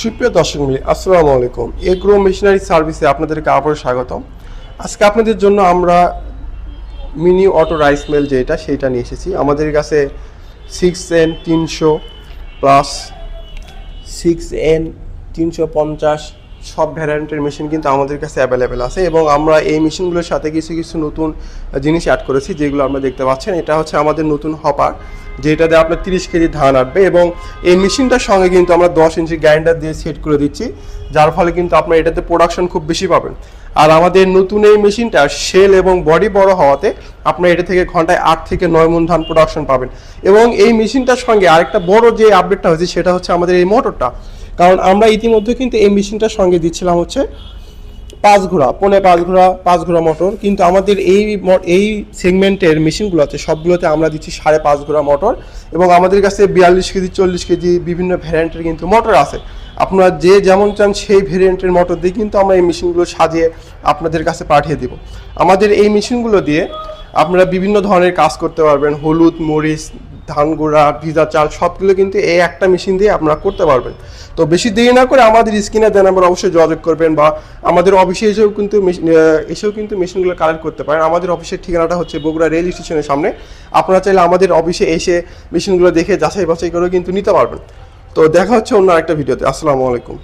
সুপ্রিয় দর্শক মিলি আসসালামু আলাইকুম। এগ্রো মেশিনারি সার্ভিসে আপনাদেরকে আবারও স্বাগতম। আজকে আপনাদের জন্য আমরা মিনি অটো রাইস মেল যেটা সেইটা নিয়ে এসেছি। আমাদের কাছে সিক্স এন তিনশো প্লাস সিক্স এন তিনশো পঞ্চাশ সব ভ্যারিয়েন্টের মেশিন কিন্তু আমাদের কাছে অ্যাভেলেবেল আছে এবং আমরা এই মেশিনগুলোর সাথে কিছু কিছু নতুন জিনিস অ্যাড করেছি যেগুলো আপনারা দেখতে পাচ্ছেন। এটা হচ্ছে আমাদের নতুন হপার যেটাতে আপনার তিরিশ কেজি ধান আসবে এবং এই মেশিনটার সঙ্গে কিন্তু আমরা দশ ইঞ্চি গ্রাইন্ডার দিয়ে সেট করে দিচ্ছি, যার ফলে কিন্তু আপনার এটাতে প্রোডাকশন খুব বেশি পাবেন। আর আমাদের নতুন এই মেশিনটা সেল এবং বডি বড় হওয়াতে আপনার এটা থেকে ঘন্টায় আট থেকে নয় মন ধান প্রোডাকশন পাবেন। এবং এই মেশিনটার সঙ্গে আরেকটা বড় যে আপডেটটা হয়েছে, সেটা হচ্ছে আমাদের এই মোটরটা কারণ আমরা ইতিমধ্যে কিন্তু এই মেশিনটার সঙ্গে দিচ্ছিলাম হচ্ছে পাঁচ ঘোড়া, পনে পাঁচ ঘোড়া পাঁচ ঘোড়া মোটর। কিন্তু আমাদের এই এই সেগমেন্টের মেশিনগুলোতে সবগুলোতে আমরা দিচ্ছি সাড়ে পাঁচ ঘোড়া মোটর এবং আমাদের কাছে বিয়াল্লিশ কেজি, চল্লিশ কেজি বিভিন্ন ভ্যারিয়েন্টের কিন্তু মোটর আছে। আপনারা যে যেমন চান সেই ভ্যারিয়েন্টের মোটর দিয়ে কিন্তু আমরা এই মেশিনগুলো সাজিয়ে আপনাদের কাছে পাঠিয়ে দিব। আমাদের এই মেশিনগুলো দিয়ে আপনারা বিভিন্ন ধরনের কাজ করতে পারবেন, হলুদ, মরিচ ধান গুঁড়া, ভিজা চাল সবগুলো কিন্তু এই একটা মেশিন দিয়ে আপনারা করতে পারবেন। তো বেশি দেরি না করে আমাদের স্ক্রিনে দেন আমরা অবশ্যই যোগাযোগ করবেন বা আমাদের অফিসে এসেও কিন্তু এসেও কিন্তু মেশিনগুলো কালেক্ট করতে পারেন। আমাদের অফিসের ঠিকানাটা হচ্ছে বগুড়া রেল স্টেশনের সামনে। আপনারা চাইলে আমাদের অফিসে এসে মেশিনগুলো দেখে যাচাই বাছাই করেও কিন্তু নিতে পারবেন। তো দেখা হচ্ছে অন্য একটা ভিডিওতে আসসালামু আলাইকুম।